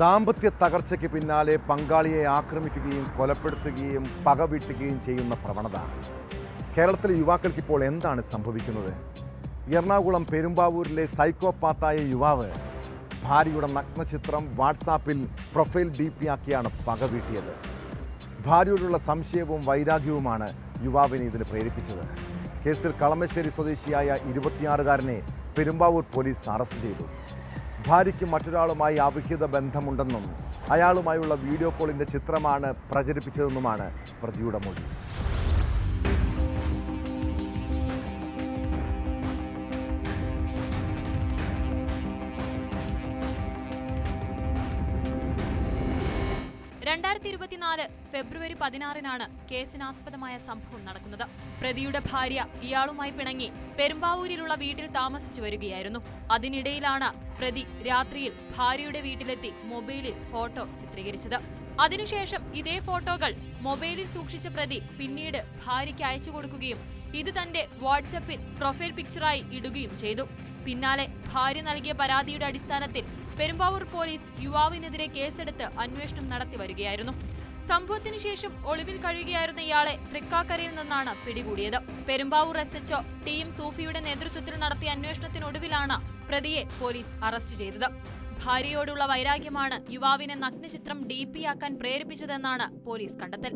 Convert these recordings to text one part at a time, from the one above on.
ദാമ്പത്യ തകർച്ചയ്ക്ക് പിന്നാലെ പങ്കാളിയെ ആക്രമിക്കുകയും കൊലപ്പെടുത്തുകയും പകവീട്ടുകയും ചെയ്യുന്ന പ്രവണത. കേരളത്തിലെ യുവാക്കൾക്ക് ഇപ്പോൾ എന്താണ് സംഭവിക്കുന്നത്? എറണാകുളം പെരുമ്പാവൂരിലെ സൈക്കോപാത്തായ യുവാവ് ഭാര്യയുടെ നഗ്നചിത്രം വാട്സാപ്പിൽ പ്രൊഫൈൽ ഡി പി ആക്കിയാണ് പകവീട്ടിയത്. ഭാര്യയോടുള്ള സംശയവും വൈരാഗ്യവുമാണ് യുവാവിനെ ഇതിന് പ്രേരിപ്പിച്ചത്. കേസിൽ കളമശ്ശേരി സ്വദേശിയായ ഇരുപത്തിയാറുകാരനെ പെരുമ്പാവൂർ പോലീസ് അറസ്റ്റ് ചെയ്തു. ഭാര്യയ്ക്ക് മറ്റൊരാളുമായി അവിഹിത ബന്ധമുണ്ടെന്നും അയാളുമായുള്ള വീഡിയോ കോളിന്റെ ചിത്രമാണ് പ്രചരിപ്പിച്ചതെന്നുമാണ് പ്രതിയുടെ മൊഴി. രണ്ടായിരത്തി ഇരുപത്തിനാല് ഫെബ്രുവരി പതിനാറിനാണ് കേസിനാസ്പദമായ സംഭവം നടക്കുന്നത്. പ്രതിയുടെ ഭാര്യ ഇയാളുമായി പിണങ്ങി പെരുമ്പാവൂരിലുള്ള വീട്ടിൽ താമസിച്ചു വരികയായിരുന്നു. അതിനിടയിലാണ് പ്രതി രാത്രിയിൽ ഭാര്യയുടെ വീട്ടിലെത്തി മൊബൈലിൽ ഫോട്ടോ ചിത്രീകരിച്ചത്. അതിനുശേഷം ഇതേ ഫോട്ടോകൾ മൊബൈലിൽ സൂക്ഷിച്ച പ്രതി പിന്നീട് ഭാര്യയ്ക്ക് അയച്ചു കൊടുക്കുകയും ഇത് തന്റെ വാട്സപ്പിൽ പ്രൊഫൈൽ പിക്ചറായി ഇടുകയും ചെയ്തു. പിന്നാലെ ഭാര്യ നൽകിയ പരാതിയുടെ അടിസ്ഥാനത്തിൽ പെരുമ്പാവൂർ പോലീസ് യുവാവിനെതിരെ കേസെടുത്ത് അന്വേഷണം നടത്തി വരികയായിരുന്നു. സംഭവത്തിന് ശേഷം ഒളിവിൽ കഴിയുകയായിരുന്ന ഇയാളെ തൃക്കാക്കരയിൽ നിന്നാണ് പിടികൂടിയത്. Perumbavoor S HO T M സൂഫിയുടെ നേതൃത്വത്തിൽ നടത്തിയ അന്വേഷണത്തിനൊടുവിലാണ് പ്രതിയെ പോലീസ് അറസ്റ്റ് ചെയ്തത്. ഭാര്യയോടുള്ള വൈരാഗ്യമാണ് യുവാവിനെ നഗ്നചിത്രം ഡി പി ആക്കാൻ പ്രേരിപ്പിച്ചതെന്നാണ് പോലീസ് കണ്ടെത്തൽ.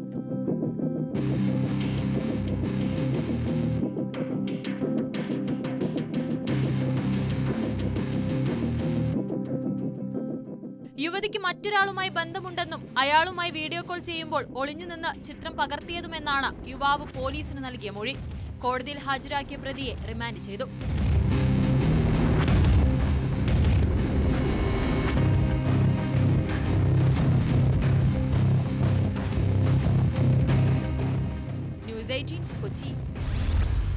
യുവതിക്ക് മറ്റൊരാളുമായി ബന്ധമുണ്ടെന്നും അയാളുമായി വീഡിയോ കോൾ ചെയ്യുമ്പോൾ ഒളിഞ്ഞുനിന്ന് ചിത്രം പകർത്തിയതുമെന്നാണ് യുവാവ് പോലീസിന് നൽകിയ മൊഴി. കോടതിയിൽ ഹാജരാക്കിയ പ്രതിയെ റിമാൻഡ് ചെയ്തു. News eighteen Kochi.